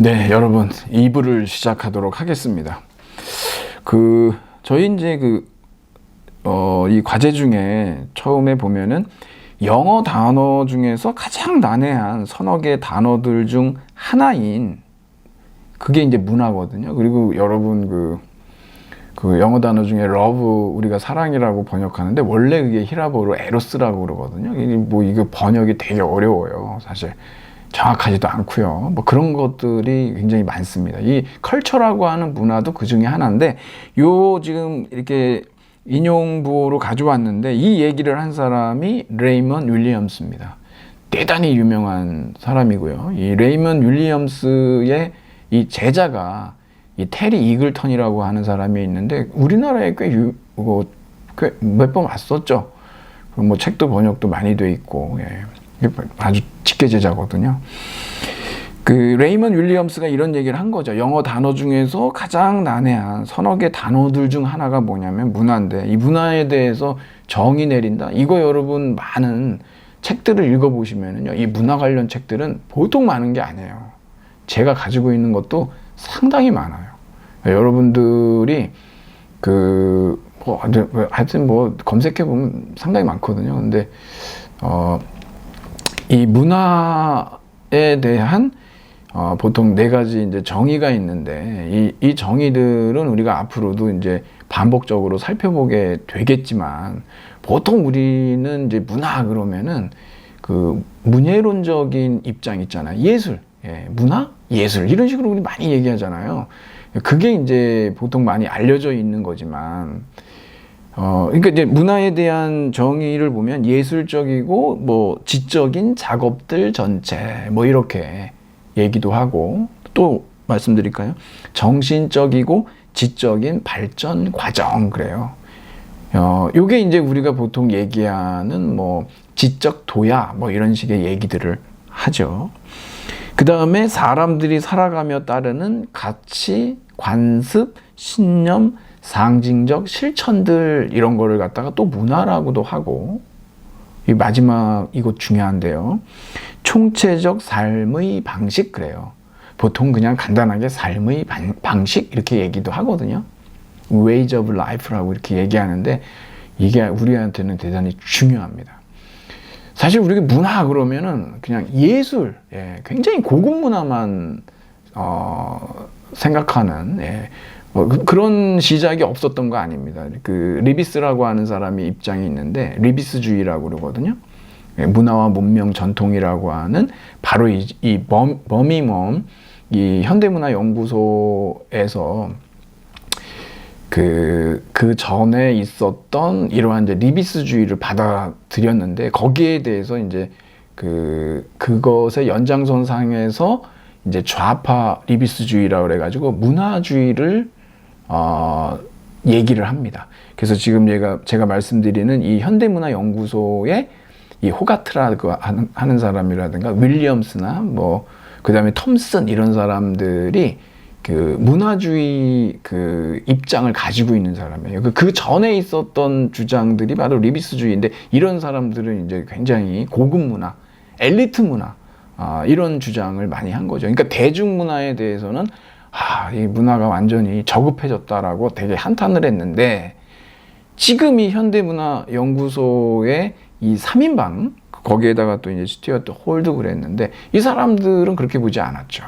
네, 여러분 2부를 시작하도록 하겠습니다. 그 저희 이제 그 어, 이 과제 중에 처음에 보면은 영어 단어 중에서 가장 난해한 서너 개 단어들 중 하나인 그게 이제 문화거든요. 그리고 여러분 그, 그 영어 단어 중에 love 우리가 사랑이라고 번역하는데 원래 그게 히라보로 에로스라고 그러거든요. 뭐 이거 번역이 되게 어려워요, 사실. 정확하지도 않고요. 뭐 그런 것들이 굉장히 많습니다. 이 컬처라고 하는 문화도 그 중에 하나인데 요 지금 이렇게 인용부로 가져왔는데 이 얘기를 한 사람이 레이먼 윌리엄스입니다. 대단히 유명한 사람이고요. 이 레이먼 윌리엄스의 이 제자가 이 테리 이글턴이라고 하는 사람이 있는데 우리나라에 꽤 유, 뭐, 몇번 왔었죠. 뭐 책도 번역도 많이 돼 있고 예. 아주 직계 제자거든요. 그 레이먼 윌리엄스가 이런 얘기를 한 거죠. 영어 단어 중에서 가장 난해한 서너 개 단어들 중 하나가 뭐냐면 문화인데 이 문화에 대해서 정의 내린다. 이거 여러분 많은 책들을 읽어보시면은요. 이 문화 관련 책들은 보통 많은 게 아니에요. 제가 가지고 있는 것도 상당히 많아요. 여러분들이 그, 뭐, 하여튼 뭐 검색해보면 상당히 많거든요. 근데, 어, 이 문화에 대한 어, 보통 네 가지 이제 정의가 있는데 이, 이 정의들은 우리가 앞으로도 이제 반복적으로 살펴보게 되겠지만 보통 우리는 이제 문화 그러면은 그 문예론적인 입장 있잖아요. 예술, 예, 문화, 예술 이런 식으로 우리 많이 얘기하잖아요. 그게 이제 보통 많이 알려져 있는 거지만 어, 그러니까 이제 문화에 대한 정의를 보면 예술적이고 뭐 지적인 작업들 전체 뭐 이렇게 얘기도 하고 또 말씀드릴까요? 정신적이고 지적인 발전 과정 그래요. 어, 요게 이제 우리가 보통 얘기하는 뭐 지적 도야 뭐 이런 식의 얘기들을 하죠. 그 다음에 사람들이 살아가며 따르는 가치, 관습, 신념, 상징적 실천들 이런 거를 갖다가 또 문화라고도 하고 이 마지막 이것 중요한데요. 총체적 삶의 방식 그래요. 보통 그냥 간단하게 삶의 방, 방식 이렇게 얘기도 하거든요. ways of life라고 이렇게 얘기하는데 이게 우리한테는 대단히 중요합니다. 사실 우리가 문화 그러면은 그냥 예술, 예, 굉장히 고급 문화만 어, 생각하는 예, 뭐 그, 그런 시작이 없었던 거 아닙니다. 그 리비스라고 하는 사람이 입장이 있는데 리비스주의라고 그러거든요. 예, 문화와 문명 전통이라고 하는 바로 이, 이 범, 범이멈 이 현대문화 연구소에서 그, 그 전에 있었던 이러한 이제 리비스주의를 받아들였는데 거기에 대해서 이제 그, 그것의 연장선상에서 이제 좌파 리비스주의라고 그래가지고 문화주의를 어, 얘기를 합니다. 그래서 지금 얘가 제가 말씀드리는 이 현대문화 연구소의 이 호가트라고 하는, 하는 사람이라든가 윌리엄스나 뭐 그다음에 톰슨 이런 사람들이 그 문화주의 그 입장을 가지고 있는 사람이에요. 그, 그 전에 있었던 주장들이 바로 리비스주의인데 이런 사람들은 이제 굉장히 고급 문화, 엘리트 문화 아, 이런 주장을 많이 한 거죠. 그러니까 대중문화에 대해서는 아, 이 문화가 완전히 저급해졌다라고 되게 한탄을 했는데 지금 이 현대문화연구소의 이 3인방 거기에다가 또 이제 스튜어트 홀드 그랬는데 이 사람들은 그렇게 보지 않았죠.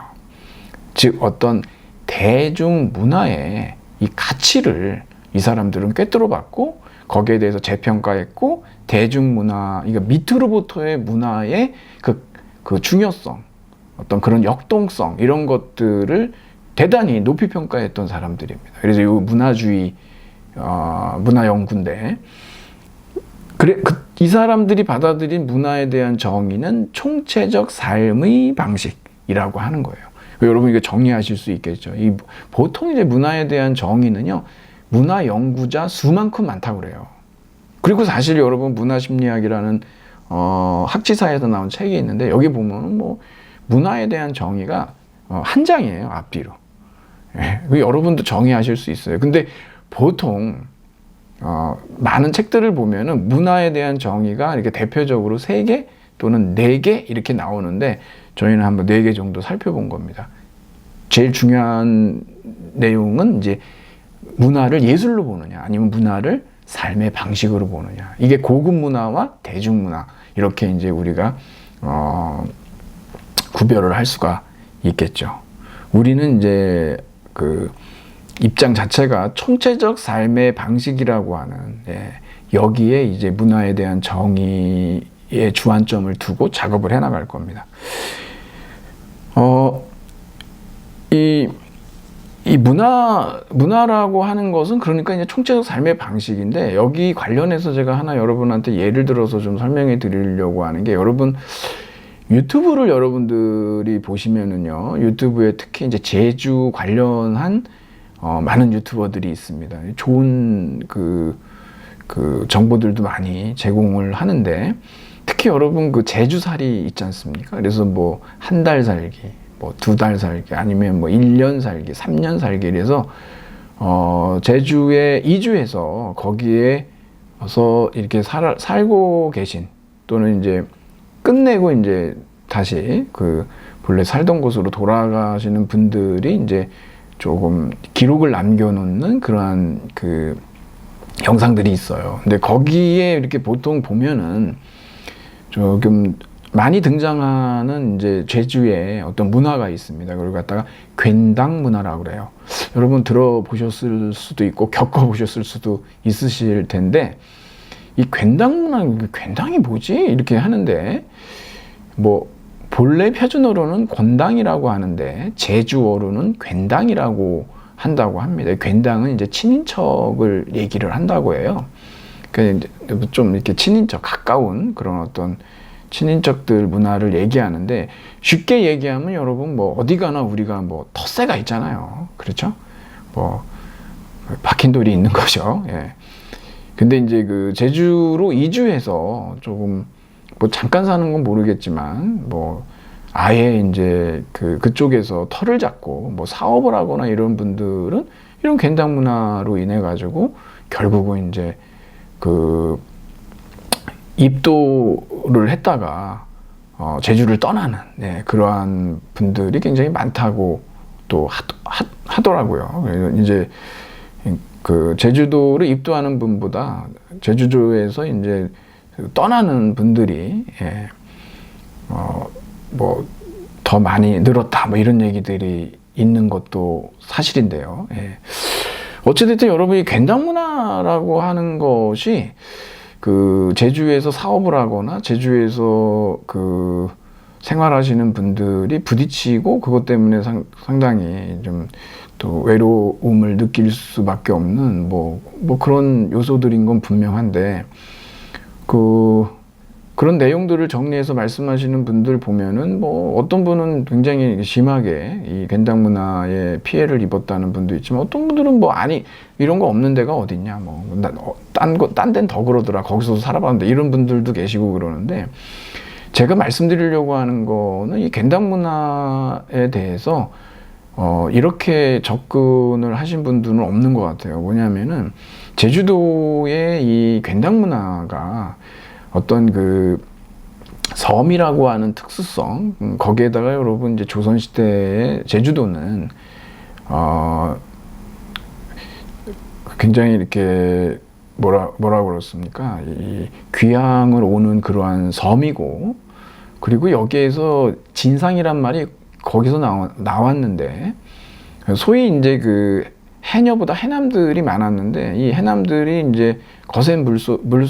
즉 어떤 대중 문화의 이 가치를 이 사람들은 꿰뚫어 봤고 거기에 대해서 재평가했고 대중 문화 이거 밑으로부터의 문화의 그, 그 중요성 어떤 그런 역동성 이런 것들을 대단히 높이 평가했던 사람들입니다. 그래서 이 문화주의 어, 문화 연구인데 그래 그, 이 사람들이 받아들인 문화에 대한 정의는 총체적 삶의 방식이라고 하는 거예요. 여러분 이거 정리하실 수 있겠죠. 이 보통 이제 문화에 대한 정의는요 문화 연구자 수만큼 많다고 그래요. 그리고 사실 여러분 문화 심리학이라는 어, 학지사에서 나온 책이 있는데 여기 보면은 뭐 문화에 대한 정의가 어, 한 장이에요 앞뒤로. 예, 여러분도 정의하실 수 있어요. 근데 보통 어, 많은 책들을 보면은 문화에 대한 정의가 이렇게 대표적으로 세 개 또는 네 개 이렇게 나오는데 저희는 한번 네 개 정도 살펴본 겁니다. 제일 중요한 내용은 이제 문화를 예술로 보느냐 아니면 문화를 삶의 방식으로 보느냐 이게 고급 문화와 대중 문화 이렇게 이제 우리가 어, 구별을 할 수가 있겠죠. 우리는 이제 그 입장 자체가 총체적 삶의 방식이라고 하는 예, 여기에 이제 문화에 대한 정의의 주안점을 두고 작업을 해나갈 겁니다. 어, 이, 이 문화, 문화라고 하는 것은 그러니까 이제 총체적 삶의 방식인데 여기 관련해서 제가 하나 여러분한테 예를 들어서 좀 설명해 드리려고 하는 게 여러분 유튜브를 여러분들이 보시면은요 유튜브에 특히 이제 제주 관련한 어, 많은 유튜버들이 있습니다. 좋은 그, 그 정보들도 많이 제공을 하는데 특히 여러분 그 제주살이 있지 않습니까? 그래서 뭐 한 달 살기, 뭐 두 달 살기, 아니면 뭐 1년 살기, 3년 살기 이래서 어, 제주에 이주해서 거기에서 이렇게 살, 살고 계신 또는 이제 끝내고 이제 다시 그 본래 살던 곳으로 돌아가시는 분들이 이제 조금 기록을 남겨놓는 그러한 그 영상들이 있어요. 근데 거기에 이렇게 보통 보면은 조금 많이 등장하는 이제 제주의 어떤 문화가 있습니다. 그걸 갖다가 괜당 문화라고 그래요. 여러분 들어보셨을 수도 있고 겪어보셨을 수도 있으실 텐데 이 괜당 문화, 괜당이 뭐지? 이렇게 하는데 뭐 본래 표준어로는 권당이라고 하는데 제주어로는 괜당이라고 한다고 합니다. 괜당은 이제 친인척을 얘기를 한다고 해요. 그좀 이렇게 친인척 가까운 그런 어떤 친인척들 문화를 얘기하는데 쉽게 얘기하면 여러분 뭐 어디 가나 우리가 뭐 텃세가 있잖아요. 그렇죠? 뭐 박힌 돌이 있는 거죠. 예. 근데 이제 그 제주로 이주해서 조금 뭐 잠깐 사는 건 모르겠지만 뭐 아예 이제 그 그쪽에서 털을 잡고 뭐 사업을 하거나 이런 분들은 이런 괜당 문화로 인해 가지고 결국은 이제 그 입도를 했다가 어 제주를 떠나는 네, 그러한 분들이 굉장히 많다고 또 하, 하 더라고요. 그래서 이제 그 제주도를 입도하는 분보다 제주도에서 이제 떠나는 분들이 예, 어, 뭐 더 많이 늘었다 뭐 이런 얘기들이 있는 것도 사실인데요. 예. 어찌됐든 여러분이 괜당 문화라고 하는 것이 그 제주에서 사업을 하거나 제주에서 그 생활하시는 분들이 부딪히고 그것 때문에 상, 상당히 좀 또 외로움을 느낄 수밖에 없는 뭐, 뭐 그런 요소들인 건 분명한데 그 그런 내용들을 정리해서 말씀하시는 분들 보면은 뭐 어떤 분은 굉장히 심하게 이 괜당 문화에 피해를 입었다는 분도 있지만 어떤 분들은 뭐 아니 이런 거 없는 데가 어딨냐 뭐딴거딴 데는 더 그러더라. 거기서도 살아봤는데 이런 분들도 계시고 그러는데 제가 말씀드리려고 하는 거는 이 괜당 문화에 대해서 어 이렇게 접근을 하신 분들은 없는 것 같아요. 뭐냐면은 제주도의 이 괜당 문화가 어떤 그 섬이라고 하는 특수성 음, 거기에다가 여러분 이제 조선 시대의 제주도는 어 굉장히 이렇게 뭐라 뭐라 그렇습니까? 이 귀향을 오는 그러한 섬이고 그리고 여기에서 진상이란 말이 거기서 나와, 나왔는데 소위 이제 그 해녀보다 해남들이 많았는데 이 해남들이 이제 거센 물소, 물,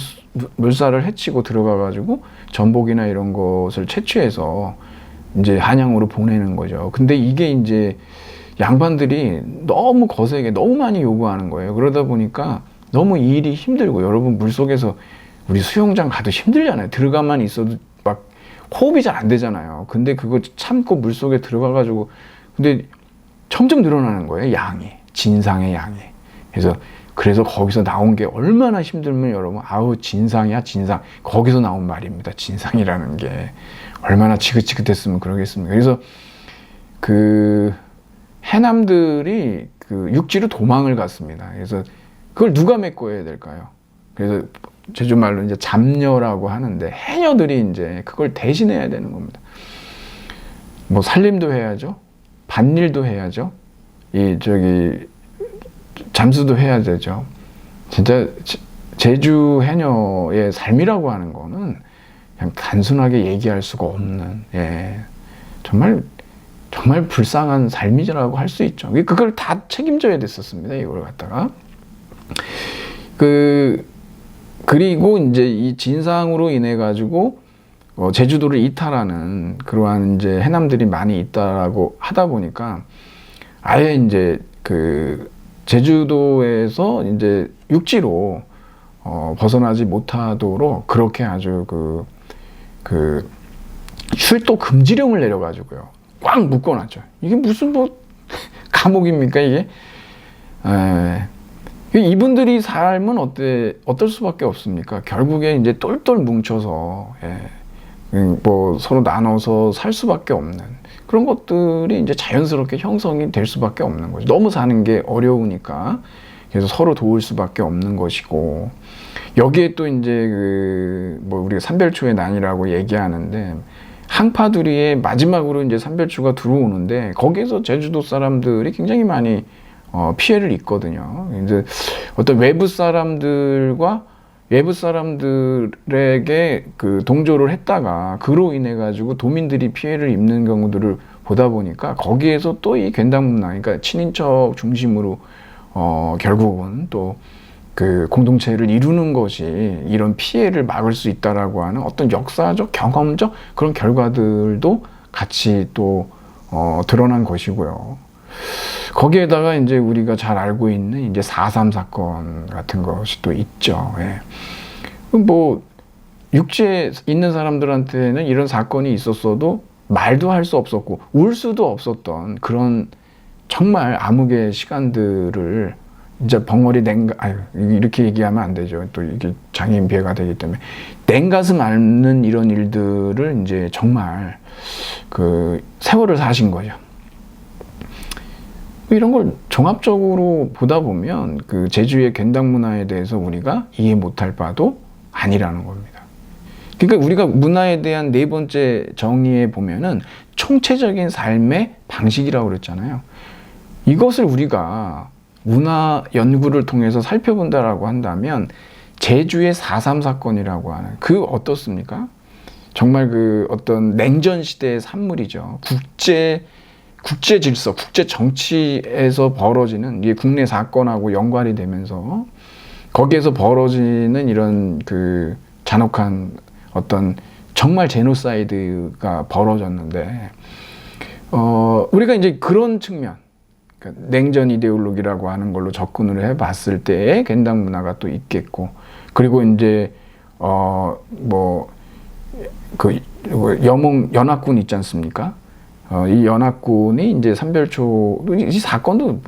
물살을 헤치고 들어가 가지고 전복이나 이런 것을 채취해서 이제 한양으로 보내는 거죠. 근데 이게 이제 양반들이 너무 거세게 너무 많이 요구하는 거예요. 그러다 보니까 너무 일이 힘들고 여러분 물속에서 우리 수영장 가도 힘들잖아요. 들어가만 있어도 막 호흡이 잘 안 되잖아요. 근데 그거 참고 물 속에 들어가가지고 근데 점점 늘어나는 거예요. 양이. 진상의 양이. 그래서 그래서 거기서 나온 게 얼마나 힘들면 여러분 아우 진상이야 진상 거기서 나온 말입니다 진상이라는 게 얼마나 지긋지긋했으면 그러겠습니까 그래서 그 해남들이 그 육지로 도망을 갔습니다 그래서 그걸 누가 메꿔야 될까요 그래서 제주말로 이제 잡녀라고 하는데 해녀들이 이제 그걸 대신해야 되는 겁니다 뭐 살림도 해야죠 밭일도 해야죠. 이 저기 잠수도 해야 되죠. 진짜 제- 제주 해녀의 삶이라고 하는 거는 그냥 단순하게 얘기할 수가 없는 예 정말 정말 불쌍한 삶이라고 할 수 있죠. 그걸 다 책임져야 됐었습니다. 이걸 갖다가 그 그리고 이제 이 진상으로 인해 가지고 어, 제주도를 이탈하는 그러한 이제 해남들이 많이 있다라고 하다 보니까 아예 이제 그 제주도에서 이제 육지로 어, 벗어나지 못하도록 그렇게 아주 그, 그 출도 금지령을 내려가지고요. 꽉 묶어놨죠. 이게 무슨 뭐 감옥입니까 이게? 에, 이분들이 삶은 어때 어떨 수밖에 없습니까? 결국에 이제 똘똘 뭉쳐서 예, 음, 뭐 서로 나눠서 살 수밖에 없는 그런 것들이 이제 자연스럽게 형성이 될 수밖에 없는 거죠. 너무 사는 게 어려우니까 그래서 서로 도울 수밖에 없는 것이고 여기에 또 이제 그 뭐 우리가 삼별초의 난이라고 얘기하는데 항파두리에 마지막으로 이제 삼별초가 들어오는데 거기에서 제주도 사람들이 굉장히 많이 어, 피해를 입거든요. 이제 어떤 외부 사람들과 외부 사람들에게 그 동조를 했다가 그로 인해 가지고 도민들이 피해를 입는 경우들을 보다 보니까 거기에서 또이 괜당 문화, 그러니까 친인척 중심으로 어 결국은 또 그 공동체를 이루는 것이 이런 피해를 막을 수 있다라고 하는 어떤 역사적 경험적 그런 결과들도 같이 또 어, 드러난 것이고요. 거기에다가 이제 우리가 잘 알고 있는 이제 4.3 사건 같은 것이 또 있죠. 예. 뭐, 육지에 있는 사람들한테는 이런 사건이 있었어도 말도 할 수 없었고, 울 수도 없었던 그런 정말 암흑의 시간들을 이제 벙어리 냉가, 아유, 이렇게 얘기하면 안 되죠. 또 이게 장애인 비해가 되기 때문에. 냉가슴 앓는 이런 일들을 이제 정말 그 세월을 사신 거죠. 이런 걸 종합적으로 보다 보면 그 제주의 괜당 문화에 대해서 우리가 이해 못할 바도 아니라는 겁니다. 그러니까 우리가 문화에 대한 네 번째 정의에 보면은 총체적인 삶의 방식이라고 그랬잖아요. 이것을 우리가 문화 연구를 통해서 살펴본다라고 한다면 제주의 4.3 사건이라고 하는 그 어떻습니까? 정말 그 어떤 냉전 시대의 산물이죠. 국제 국제 질서, 국제 정치에서 벌어지는 이게 국내 사건하고 연관이 되면서 거기에서 벌어지는 이런 그 잔혹한 어떤 정말 제노사이드가 벌어졌는데 어 우리가 이제 그런 측면 그러니까 냉전 이데올로기라고 하는 걸로 접근을 해봤을 때의 겐당 문화가 또 있겠고 그리고 이제 어뭐 그 여몽 연합군 있지 않습니까? 어, 이 연합군이 이제 삼별초 이 사건도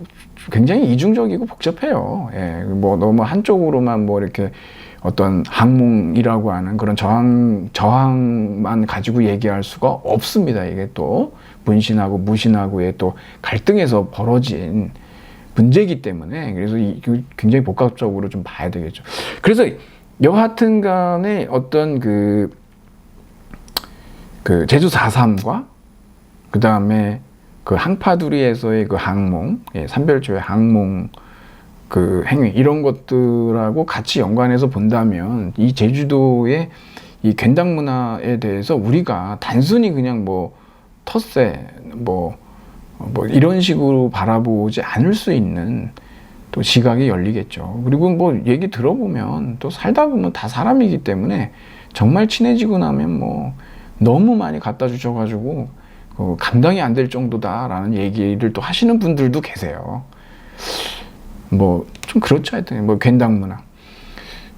굉장히 이중적이고 복잡해요. 예, 뭐 너무 한쪽으로만 뭐 이렇게 어떤 항몽이라고 하는 그런 저항 저항만 가지고 얘기할 수가 없습니다. 이게 또 문신하고 무신하고의 또 갈등에서 벌어진 문제이기 때문에 그래서 이, 굉장히 복합적으로 좀 봐야 되겠죠. 그래서 여하튼 간에 어떤 그, 그 제주 4.3과 그 다음에 그 항파두리에서의 그 항몽, 예, 삼별초의 항몽 그 행위 이런 것들하고 같이 연관해서 본다면 이 제주도의 이 괜당 문화에 대해서 우리가 단순히 그냥 뭐 텃세 뭐, 뭐 이런 식으로 바라보지 않을 수 있는 또 시각이 열리겠죠. 그리고 뭐 얘기 들어보면 또 살다 보면 다 사람이기 때문에 정말 친해지고 나면 뭐 너무 많이 갖다 주셔가지고 어, 감당이 안 될 정도다라는 얘기를 또 하시는 분들도 계세요. 뭐 좀 그렇죠 하여튼 뭐 괜당 문화.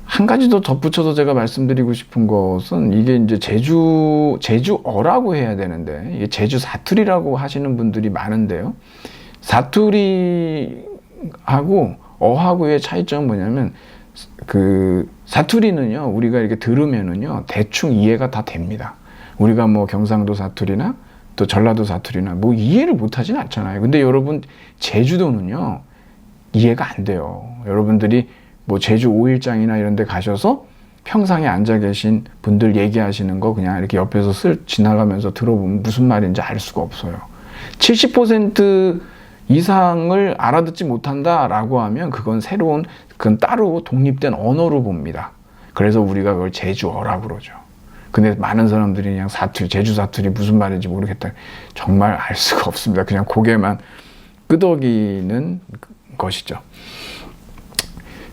한 가지 더 덧붙여서 제가 말씀드리고 싶은 것은 이게 이제 제주 제주어라고 해야 되는데 이게 제주 사투리라고 하시는 분들이 많은데요. 사투리하고 어하고의 차이점은 뭐냐면 그 사투리는요 우리가 이렇게 들으면은요 대충 이해가 다 됩니다. 우리가 뭐 경상도 사투리나 또 전라도 사투리나 뭐 이해를 못하진 않잖아요. 근데 여러분 제주도는요 이해가 안 돼요. 여러분들이 뭐 제주 5일장이나 이런 데 가셔서 평상에 앉아 계신 분들 얘기하시는 거 그냥 이렇게 옆에서 슬 지나가면서 들어보면 무슨 말인지 알 수가 없어요. 70% 이상을 알아듣지 못한다라고 하면 그건 새로운 그건 따로 독립된 언어로 봅니다. 그래서 우리가 그걸 제주어라고 그러죠. 근데 많은 사람들이 그냥 사투리, 제주 사투리 무슨 말인지 모르겠다. 정말 알 수가 없습니다. 그냥 고개만 끄덕이는 것이죠.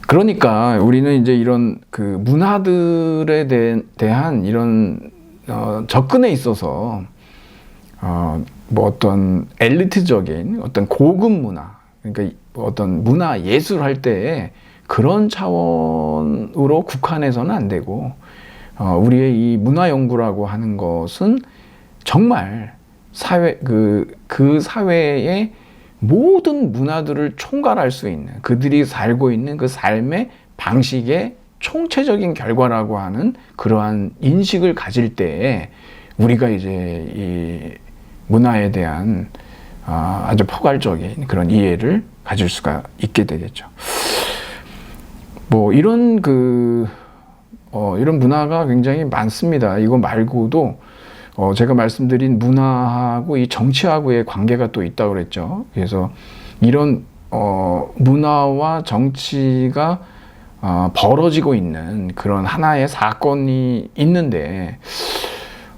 그러니까 우리는 이제 이런 그 문화들에 대, 대한 이런 어, 접근에 있어서 어, 뭐 어떤 엘리트적인 어떤 고급 문화, 그러니까 어떤 문화 예술 할 때에 그런 차원으로 국한해서는 안 되고 어, 우리의 이 문화 연구라고 하는 것은 정말 사회 그, 그 사회의 모든 문화들을 총괄할 수 있는 그들이 살고 있는 그 삶의 방식의 총체적인 결과라고 하는 그러한 인식을 가질 때에 우리가 이제 이 문화에 대한 아, 아주 포괄적인 그런 이해를 가질 수가 있게 되겠죠. 뭐 이런 그 어, 이런 문화가 굉장히 많습니다. 이거 말고도 어, 제가 말씀드린 문화하고 이 정치하고의 관계가 또 있다고 그랬죠. 그래서 이런 어, 문화와 정치가 어, 벌어지고 있는 그런 하나의 사건이 있는데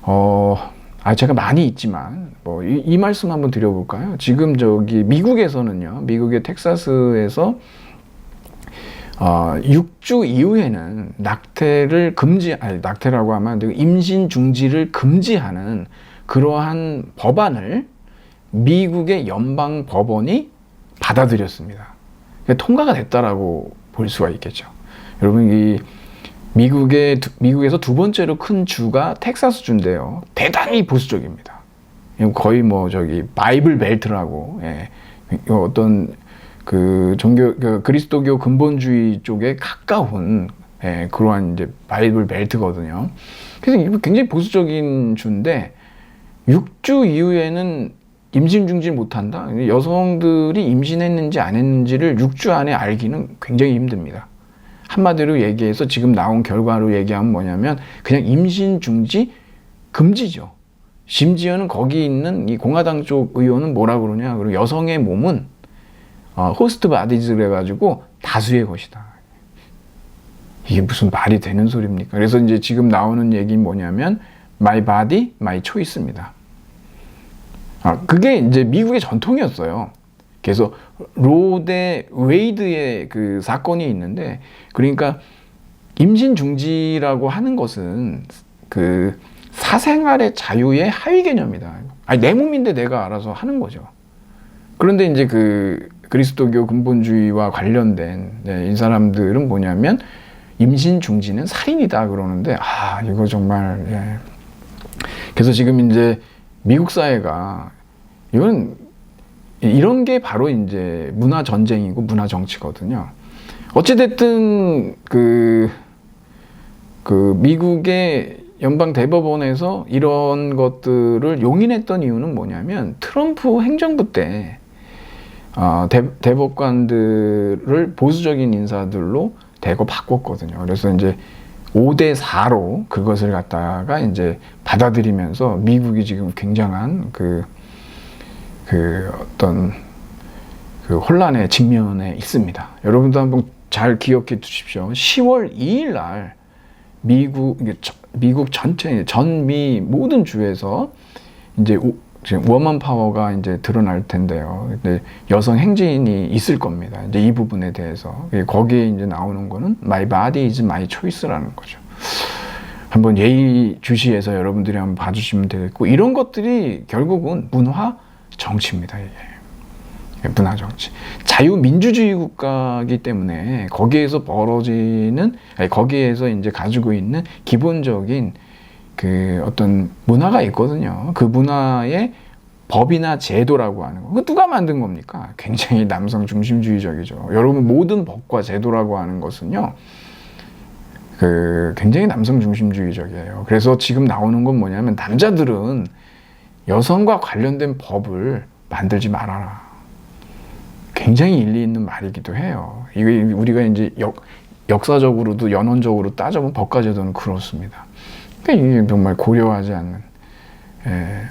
어, 아 제가 많이 있지만 뭐 이 이 말씀 한번 드려볼까요? 지금 저기 미국에서는요, 미국의 텍사스에서 어, 6주 이후에는 낙태를 금지, 아니, 낙태라고 하면 안 되고 임신 중지를 금지하는 그러한 법안을 미국의 연방 법원이 받아들였습니다. 그러니까 통과가 됐다라고 볼 수가 있겠죠. 여러분 이 미국의 미국에서 두 번째로 큰 주가 텍사스 주인데요. 대단히 보수적입니다. 거의 뭐 저기 바이블 벨트라고 예. 어떤 그 종교 그 그리스도교 근본주의 쪽에 가까운 예, 그러한 이제 바이블 벨트거든요. 그래서 이거 굉장히 보수적인 주인데 6주 이후에는 임신 중지 못한다. 여성들이 임신했는지 안 했는지를 6주 안에 알기는 굉장히 힘듭니다. 한마디로 얘기해서 지금 나온 결과로 얘기하면 뭐냐면 그냥 임신 중지 금지죠. 심지어는 거기 있는 이 공화당 쪽 의원은 뭐라 그러냐. 그리고 여성의 몸은 어, 호스트 바디즈 그래가지고 다수의 것이다. 이게 무슨 말이 되는 소리입니까? 그래서 이제 지금 나오는 얘기는 뭐냐면 my body, my choice입니다. 아, 그게 이제 미국의 전통이었어요. 그래서 로데 웨이드의 그 사건이 있는데 그러니까 임신 중지라고 하는 것은 그 사생활의 자유의 하위 개념이다. 아니 내 몸인데 내가 알아서 하는 거죠. 그런데 이제 그 그리스도교 근본주의와 관련된 네, 이 사람들은 뭐냐면 임신 중지는 살인이다 그러는데 아 이거 정말 예. 그래서 지금 이제 미국 사회가 이건 이런 게 바로 이제 문화 전쟁이고 문화 정치거든요. 어찌됐든 그, 그 미국의 연방 대법원에서 이런 것들을 용인했던 이유는 뭐냐면 트럼프 행정부 때 어, 대, 대법관들을 보수적인 인사들로 대거 바꿨거든요. 그래서 이제 5대 4로 그것을 갖다가 이제 받아들이면서 미국이 지금 굉장한 그, 그 어떤 그 혼란의 직면에 있습니다. 여러분도 한번 잘 기억해 두십시오. 10월 2일 날 미국, 미국 전체, 전미 모든 주에서 이제 지금 워먼 파워가 이제 드러날 텐데요. 근데 여성 행진이 있을 겁니다. 이제 이 부분에 대해서 거기에 이제 나오는 거는 my body is my choice라는 거죠. 한번 예의 주시해서 여러분들이 한번 봐주시면 되겠고 이런 것들이 결국은 문화 정치입니다. 이게. 문화 정치. 자유민주주의 국가이기 때문에 거기에서 벌어지는 거기에서 이제 가지고 있는 기본적인 그 어떤 문화가 있거든요. 그 문화의 법이나 제도라고 하는 거. 그 누가 만든 겁니까? 굉장히 남성 중심주의적이죠. 여러분 모든 법과 제도라고 하는 것은요. 그 굉장히 남성 중심주의적이에요. 그래서 지금 나오는 건 뭐냐면 남자들은 여성과 관련된 법을 만들지 말아라. 굉장히 일리 있는 말이기도 해요. 이게 우리가 이제 역, 역사적으로도 연원적으로 따져보면 법과 제도는 그렇습니다. 그러니까 이게 정말 고려하지 않는. 예.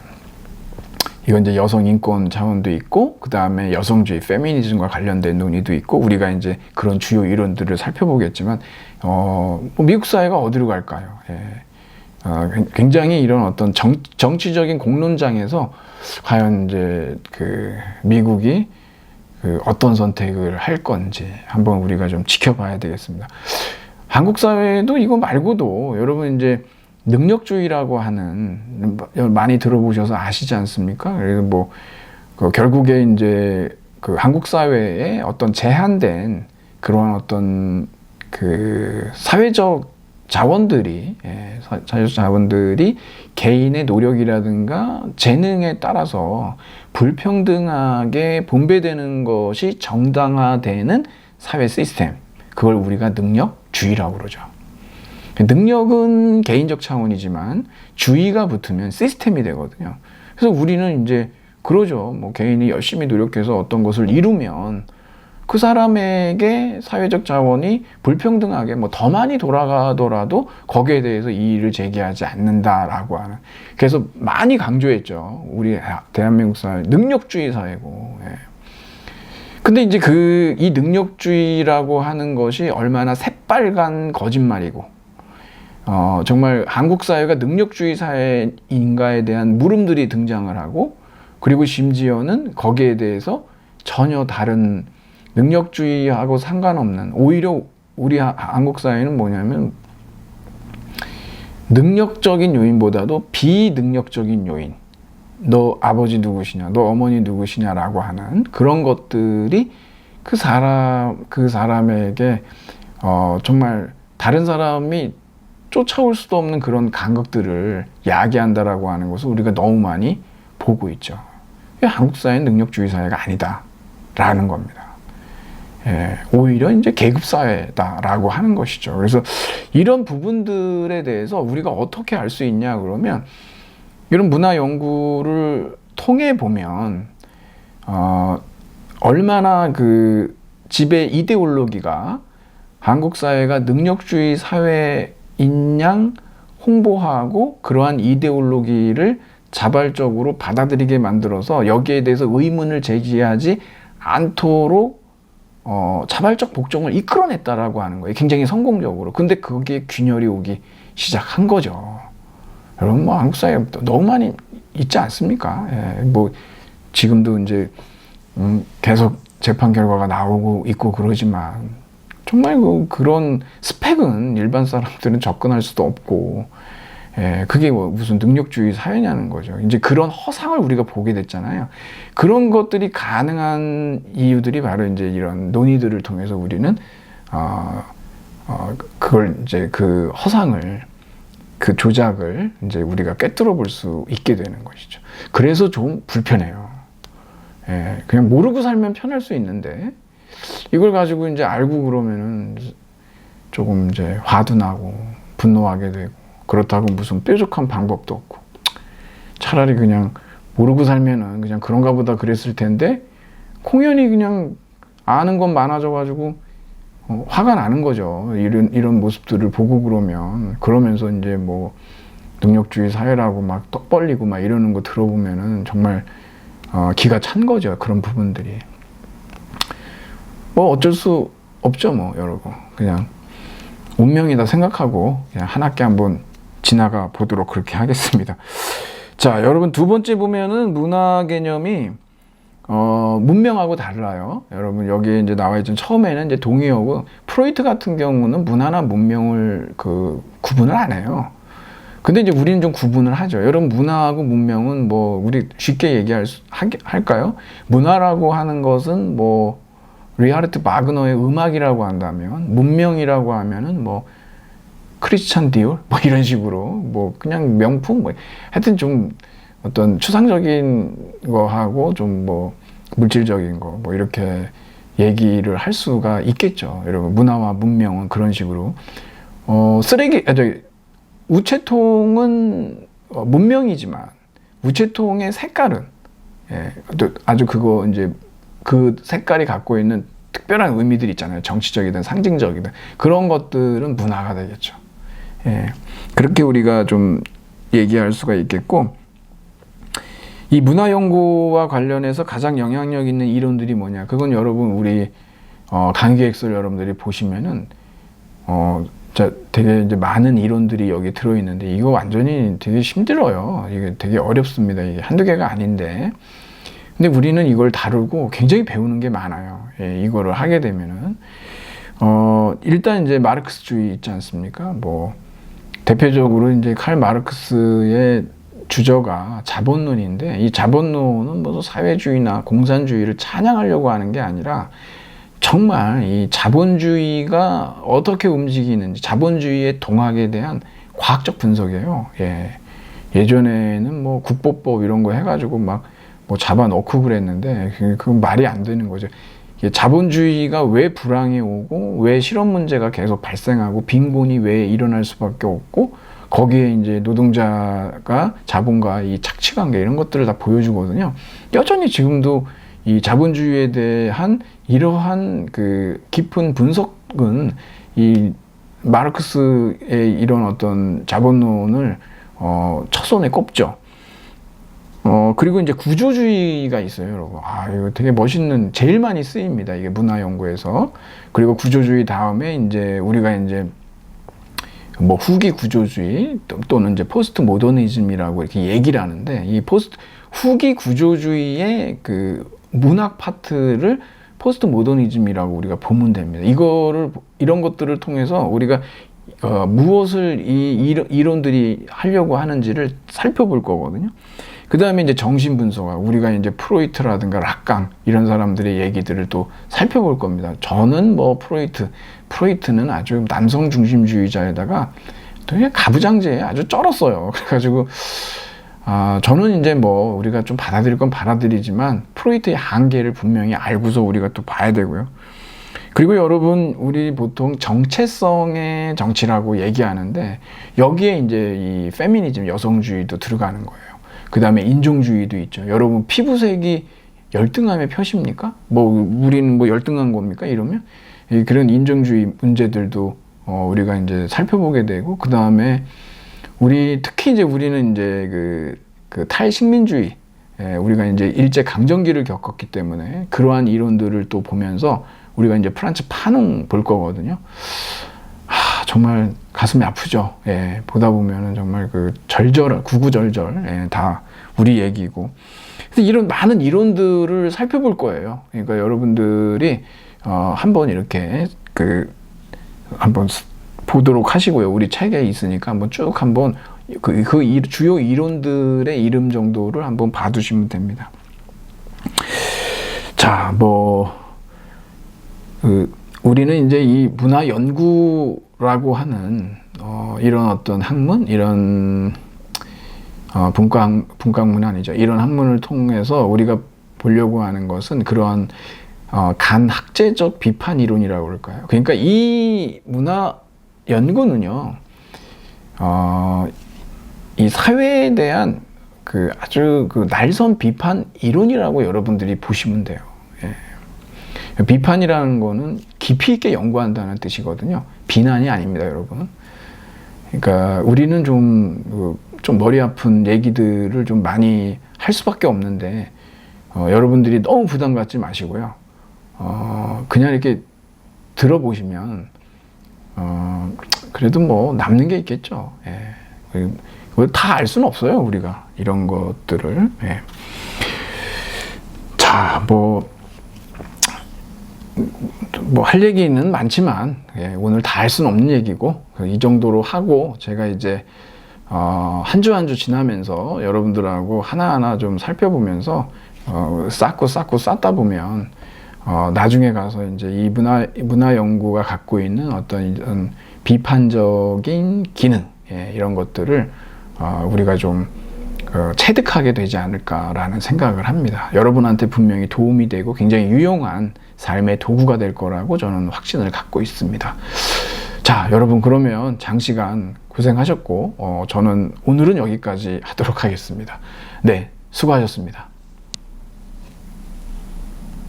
이건 이제 여성 인권 차원도 있고 그 다음에 여성주의 페미니즘과 관련된 논의도 있고 우리가 이제 그런 주요 이론들을 살펴보겠지만 어, 뭐 미국 사회가 어디로 갈까요? 예. 어, 굉장히 이런 어떤 정, 정치적인 공론장에서 과연 이제 그 미국이 그 어떤 선택을 할 건지 한번 우리가 좀 지켜봐야 되겠습니다. 한국 사회도 이거 말고도 여러분 이제 능력주의라고 하는 많이 들어보셔서 아시지 않습니까? 그래서 뭐 그 결국에 이제 그 한국 사회에 어떤 제한된 그러한 어떤 그 사회적 자원들이 예, 사회적 자원들이 개인의 노력이라든가 재능에 따라서 불평등하게 분배되는 것이 정당화되는 사회 시스템 그걸 우리가 능력주의라고 그러죠. 능력은 개인적 차원이지만 주의가 붙으면 시스템이 되거든요. 그래서 우리는 이제 그러죠. 뭐 개인이 열심히 노력해서 어떤 것을 이루면 그 사람에게 사회적 자원이 불평등하게 뭐 더 많이 돌아가더라도 거기에 대해서 이의를 제기하지 않는다라고 하는. 그래서 많이 강조했죠. 우리 대한민국 사회 능력주의 사회고. 예. 근데 이제 그 이 능력주의라고 하는 것이 얼마나 새빨간 거짓말이고 어, 정말 한국 사회가 능력주의 사회인가에 대한 물음들이 등장을 하고 그리고 심지어는 거기에 대해서 전혀 다른 능력주의하고 상관없는 오히려 우리 한국 사회는 뭐냐면 능력적인 요인보다도 비능력적인 요인. 너 아버지 누구시냐 너 어머니 누구시냐라고 하는 그런 것들이 그 사람 그 사람에게 어 정말 다른 사람이 쫓아올 수도 없는 그런 간극들을 야기한다라고 하는 것을 우리가 너무 많이 보고 있죠. 한국 사회는 능력주의 사회가 아니다라는 겁니다. 예, 오히려 이제 계급 사회다라고 하는 것이죠. 그래서 이런 부분들에 대해서 우리가 어떻게 알 수 있냐 그러면 이런 문화 연구를 통해 보면 어, 얼마나 그 지배 이데올로기가 한국 사회가 능력주의 사회 인양 홍보하고 그러한 이데올로기를 자발적으로 받아들이게 만들어서 여기에 대해서 의문을 제기하지 않도록 어, 자발적 복종을 이끌어냈다라고 하는 거예요. 굉장히 성공적으로. 근데 거기에 균열이 오기 시작한 거죠. 여러분, 뭐 한국 사회에 너무 많이 있지 않습니까? 예, 뭐 지금도 이제 음, 계속 재판 결과가 나오고 있고 그러지만 정말 그, 그런 스펙은 일반 사람들은 접근할 수도 없고, 예, 그게 뭐 무슨 능력주의 사회냐는 거죠. 이제 그런 허상을 우리가 보게 됐잖아요. 그런 것들이 가능한 이유들이 바로 이제 이런 논의들을 통해서 우리는, 어, 어, 그걸 이제 그 허상을, 그 조작을 이제 우리가 꿰뚫어 볼수 있게 되는 것이죠. 그래서 좀 불편해요. 예, 그냥 모르고 살면 편할 수 있는데, 이걸 가지고 이제 알고 그러면은 조금 이제 화도 나고 분노하게 되고 그렇다고 무슨 뾰족한 방법도 없고 차라리 그냥 모르고 살면은 그냥 그런가 보다 그랬을 텐데 공연이 그냥 아는 건 많아져 가지고 어, 화가 나는 거죠. 이런 이런 모습들을 보고 그러면 그러면서 이제 뭐 능력주의 사회라고 막 떡 벌리고 막 이러는 거 들어보면은 정말 어, 기가 찬 거죠. 그런 부분들이. 뭐 어쩔 수 없죠 뭐 여러분 그냥 운명이다 생각하고 그냥 한 학기 한 번 지나가 보도록 그렇게 하겠습니다 자 여러분 두 번째 보면은 문화 개념이 어, 문명하고 달라요. 여러분 여기 이제 나와 있던 처음에는 이제 동의어고 프로이트 같은 경우는 문화나 문명을 그 구분을 안 해요. 근데 이제 우리는 좀 구분을 하죠. 여러분 문화하고 문명은 뭐 우리 쉽게 얘기할 수 할까요? 문화라고 하는 것은 뭐 리하르트 바그너의 음악이라고 한다면 문명이라고 하면은 뭐 크리스찬 디올? 뭐 이런 식으로 뭐 그냥 명품? 뭐 하여튼 좀 어떤 추상적인 거하고 좀 뭐 물질적인 거 뭐 이렇게 얘기를 할 수가 있겠죠. 여러분 문화와 문명은 그런 식으로. 어 쓰레기 아, 저 우체통은 어, 문명이지만 우체통의 색깔은 예, 아주 그거 이제 그 색깔이 갖고 있는 특별한 의미들이 있잖아요. 정치적이든 상징적이든 그런 것들은 문화가 되겠죠. 예. 그렇게 우리가 좀 얘기할 수가 있겠고 이 문화 연구와 관련해서 가장 영향력 있는 이론들이 뭐냐? 그건 여러분 우리 어, 강의계획서를 여러분들이 보시면은 어, 자, 되게 이제 많은 이론들이 여기 들어 있는데 이거 완전히 되게 힘들어요. 이게 되게 어렵습니다. 이게 한두 개가 아닌데. 근데 우리는 이걸 다루고 굉장히 배우는 게 많아요. 예, 이거를 하게 되면은 어, 일단 이제 마르크스주의 있지 않습니까? 뭐 대표적으로 이제 칼 마르크스의 주저가 자본론인데 이 자본론은 뭐 사회주의나 공산주의를 찬양하려고 하는 게 아니라 정말 이 자본주의가 어떻게 움직이는지 자본주의의 동학에 대한 과학적 분석이에요. 예. 예전에는 뭐 국보법 이런 거 해가지고 막 뭐 잡아놓고 그랬는데 그- 그건 말이 안 되는 거죠. 자본주의가 왜 불황이 오고 왜 실업 문제가 계속 발생하고 빈곤이 왜 일어날 수밖에 없고 거기에 이제 노동자가 자본과 이 착취 관계 이런 것들을 다 보여주거든요. 여전히 지금도 이 자본주의에 대한 이러한 그 깊은 분석은 이 마르크스의 이런 어떤 자본론을 어, 첫 손에 꼽죠. 어, 그리고 이제 구조주의가 있어요, 여러분. 아, 이거 되게 멋있는, 제일 많이 쓰입니다. 이게 문화 연구에서. 그리고 구조주의 다음에 이제 우리가 이제 뭐 후기 구조주의 또- 또는 이제 포스트 모더니즘이라고 이렇게 얘기를 하는데 이 포스트 후기 구조주의의 그 문학 파트를 포스트 모더니즘이라고 우리가 보면 됩니다. 이거를 이런 것들을 통해서 우리가 어, 무엇을 이 이론- 이론들이 하려고 하는지를 살펴볼 거거든요. 그 다음에 이제 정신 분석학, 우리가 이제 프로이트라든가 락강 이런 사람들의 얘기들을 또 살펴볼 겁니다. 저는 뭐 프로이트, 프로이트는 아주 남성 중심주의자에다가 되게 가부장제에 아주 쩔었어요. 그래가지고 아, 저는 이제 뭐 우리가 좀 받아들일 건 받아들이지만 프로이트의 한계를 분명히 알고서 우리가 또 봐야 되고요. 그리고 여러분 우리 보통 정체성의 정치라고 얘기하는데 여기에 이제 이 페미니즘 여성주의도 들어가는 거예요. 그 다음에 인종주의도 있죠. 여러분 피부색이 열등함의 표시입니까? 뭐 우리는 뭐 열등한 겁니까? 이러면 이 그런 인종주의 문제들도 어, 우리가 이제 살펴보게 되고 그 다음에 우리 특히 이제 우리는 이제 그, 그 탈식민주의 예, 우리가 이제 일제 강점기를 겪었기 때문에 그러한 이론들을 또 보면서 우리가 이제 프란츠 파농 볼 거거든요. 하, 정말 가슴이 아프죠. 예, 보다 보면은 정말 그 절절, 구구절절, 예, 다 우리 얘기고. 그래서 이런 많은 이론들을 살펴볼 거예요. 그러니까 여러분들이, 어, 한번 이렇게 그, 한번 스- 보도록 하시고요. 우리 책에 있으니까 한번 쭉 한번 그, 그 이- 주요 이론들의 이름 정도를 한번 봐두시면 됩니다. 자, 뭐, 그 우리는 이제 이 문화 연구 라고 하는 어, 이런 어떤 학문, 이런 어, 분과 분과문 아니죠. 이런 학문을 통해서 우리가 보려고 하는 것은 그러한 어, 간학제적 비판 이론이라고 그럴까요? 그러니까 이 문화 연구는요, 어, 이 사회에 대한 그 아주 그 날선 비판 이론이라고 여러분들이 보시면 돼요. 예. 비판이라는 거는 깊이 있게 연구한다는 뜻이거든요. 비난이 아닙니다, 여러분. 그러니까 우리는 좀, 그, 좀 머리 아픈 얘기들을 좀 많이 할 수밖에 없는데, 어, 여러분들이 너무 부담 갖지 마시고요. 어, 그냥 이렇게 들어보시면, 어, 그래도 뭐 남는 게 있겠죠. 예. 그걸 다알 수는 없어요, 우리가. 이런 것들을. 예. 자, 뭐, 뭐 할 얘기는 많지만 예, 오늘 다 할 수는 없는 얘기고 이 정도로 하고 제가 이제 어, 한 주 한 주 지나면서 여러분들하고 하나하나 좀 살펴보면서 어, 쌓고 쌓고 쌓다 보면 어, 나중에 가서 이제 이 문화 문화 연구가 갖고 있는 어떤 이런 비판적인 기능 예, 이런 것들을 어, 우리가 좀 어, 체득하게 되지 않을까라는 생각을 합니다. 여러분한테 분명히 도움이 되고 굉장히 유용한 삶의 도구가 될 거라고 저는 확신을 갖고 있습니다. 자, 여러분 그러면 장시간 고생하셨고 어, 저는 오늘은 여기까지 하도록 하겠습니다. 네, 수고하셨습니다.